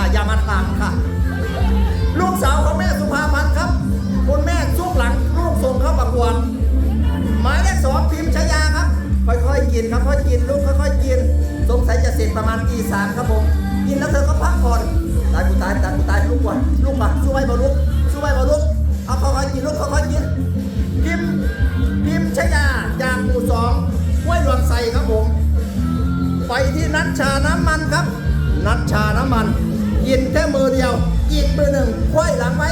ค่ะ อย่ามาถามค่ะ ลูกสาวของแม่สุภาพันธ์ครับคุณแม่ช่วงหลังลูกส่งเข้าประกวดหมายเลขสองพิมพ์ชยาครับ ค่อยๆกินครับค่อยกินลูกค่อยๆกิน สงสัยจะเสร็จประมาณตีสามครับผมกินแล้วเธอก็พักผ่อนตายกูตายตายกูตายลูกว่ะลูกว่ะสู้ไว้บอลูกช่วไว้บอลูกเอาค่อยๆกินลูกค่อยๆกินพิมพ์พิมพ์ชยาจากหมู่สองห้วยหลวงใส่ครับผมไปที่นัชชาน้ำมันครับ นัชชาน้ำมัน กินแค่มือเดียว อีกมือหนึ่งควายหลังไว้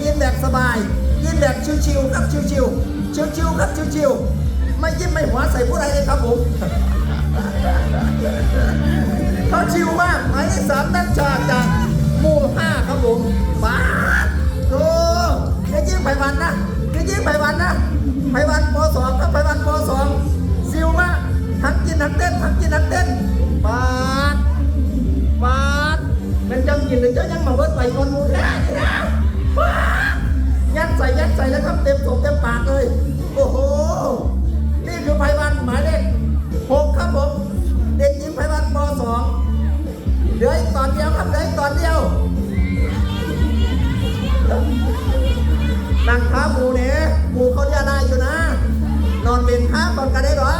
กินแบบสบายกินแบบชิวๆครับชิวๆชิวๆครับชิวๆไม่ยิ้มไม่หัวใส่ผู้ใดเลยครับผมเขาชิวมากหมายเลขสามนัดชาจาก เป็นจังกินหรือเจ้ายังมาเบิดไปคนมูแท้ป้าดยัดใส่ยัดใส่แล้วครับเต็มอกเต็มปากเลย โอ้โห นี่คือไผ่วันหมายเลขหกครับผม เด็กหญิงไพวันปสองเหลืออีกตอนเดียวครับเหลืออีกตอนเดียวนั่งท้าหมูเนี่ยหมูเขาเรียนายอยู่นะ นอนเป็นท้าตอนกันได้หรอ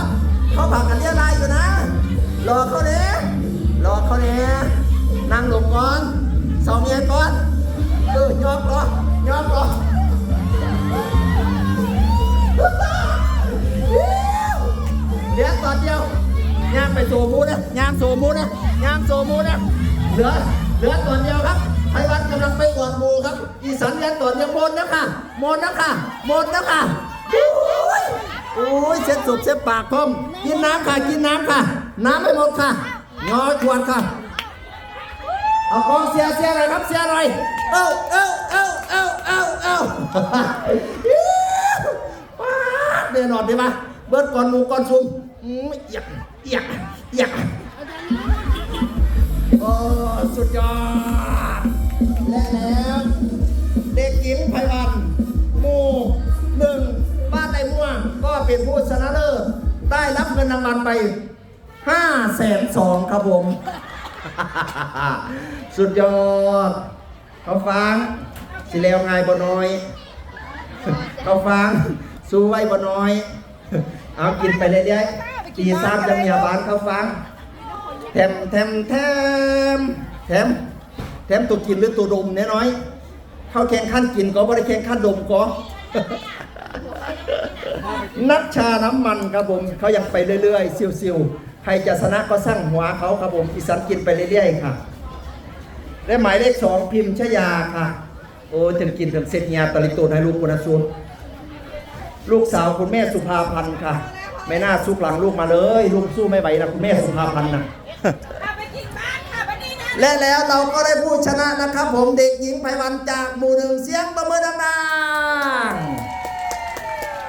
เออยอมก่อนยอมก่อนเหลือตอนเดียวย่างไปโซมูนะย่างโซมูนะย่างโซมูนะเหลือเหลือตอนเดียวครับไพวันกำลังไปอวดหมูครับ อีสันเหลือตอนเดียวหมดนะค่ะหมดนะค่ะหมดนะค่ะโอ้ยโอ้ยเช็ดสุกเช็ดปากคมกินน้ำค่ะ กินน้ำค่ะ น้ำไม่หมดค่ะงอขวดค่ะ เอากองเสียเสียอะไรครับเสียอะไร เอ้าเอ้าเอ้าเอ้าเอ้าเอ้าป๊าดเดินหนอดดีปะเบิร์ดก่อนหมูก่อนซุ่มอืมอยากอยากอยากโอ้สุดยอดและแล้วเด็กหญิงไพวันหมู่หนึ่งบ้านไดม่วงก็เป็นผู้ชนะเลิศได้รับเงินรางวัลไปห้าแสนสองครับผม สุดยอด เขาฟัง สิแล้วไงบ่น้อย เขาฟัง สู้ไว้บ่น้อย เอากินไปเรื่อยๆตีสามจะมีอาบานเขาฟัง แถมแถมแถมแถมแถมตัวกินหรือตัวดมเนี่ยน้อย เขาแข่งขั้นกินก็บ่ได้แข่งขั้นดมก็นัดชาน้ำมันครับผมเขายังไปเรื่อยๆซิวๆ ใครจะชนะก็สร้างหัวเขาครับผมอีสานกินไปเรื่อยๆค่ะ และหมายเลขสองพิมพ์ชยาค่ะ โอ้ถึงกินถึงเสร็จยาตลิโตนให้ลูกคนนะซูลูกสาวคุณแม่สุภาพันธ์ค่ะ ไม่น่าซุกหลังลูกมาเลย ลูกสู้ไม่ไหวนะคุณแม่สุภาพันธ์นะเอาไปกินบ้านค่ะวันนี้นะและแล้วเราก็ได้ผู้ชนะนะครับ ผมเด็กหญิงไพวันจากหมู่หนึ่งเสียงประเมินดังๆ